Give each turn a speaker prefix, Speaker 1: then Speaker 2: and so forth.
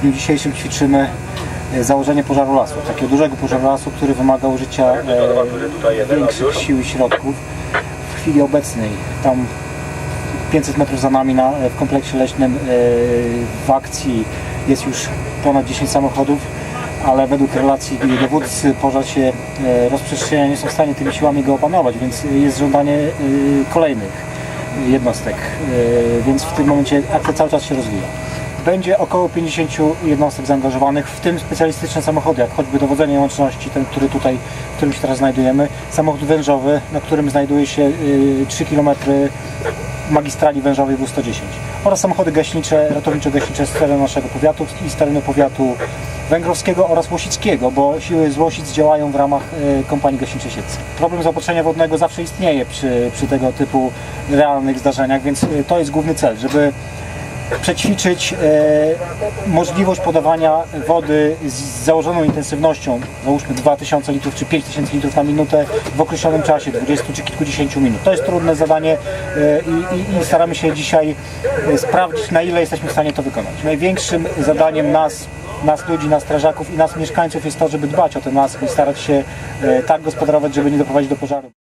Speaker 1: W dniu dzisiejszym ćwiczymy e, założenie pożaru lasu, takiego dużego pożaru lasu, który wymaga użycia e, większych sił i środków. W chwili obecnej tam 500 metrów za nami na, w kompleksie leśnym e, w akcji jest już ponad 10 samochodów, ale według relacji dowódcy pożar się rozprzestrzenia, nie są w stanie tymi siłami go opanować, więc jest żądanie kolejnych jednostek, więc w tym momencie akcja cały czas się rozwija. Będzie około 50 jednostek zaangażowanych, w tym specjalistyczne samochody, jak choćby dowodzenie łączności, ten, który tutaj, w którym się teraz znajdujemy, samochód wężowy, na którym znajduje się y, 3 km magistrali wężowej W110 oraz samochody gaśnicze, ratowniczo-gaśnicze z terenu naszego powiatu i z terenu powiatu węgrowskiego oraz łosickiego, bo siły z Łosic działają w ramach y, kompanii gaśniczej Siedlce. Problem zaopatrzenia wodnego zawsze istnieje przy, przy tego typu realnych zdarzeniach, więc y, to jest główny cel, żeby przećwiczyć e, możliwość podawania wody z założoną intensywnością, załóżmy 2000 litrów czy 5000 litrów na minutę w określonym czasie, 20 czy kilkudziesięciu minut. To jest trudne zadanie e, i, i, i staramy się dzisiaj e, sprawdzić, na ile jesteśmy w stanie to wykonać. Największym zadaniem nas nas ludzi, nas strażaków i nas mieszkańców jest to, żeby dbać o ten las i starać się tak gospodarować, żeby nie doprowadzić do pożaru.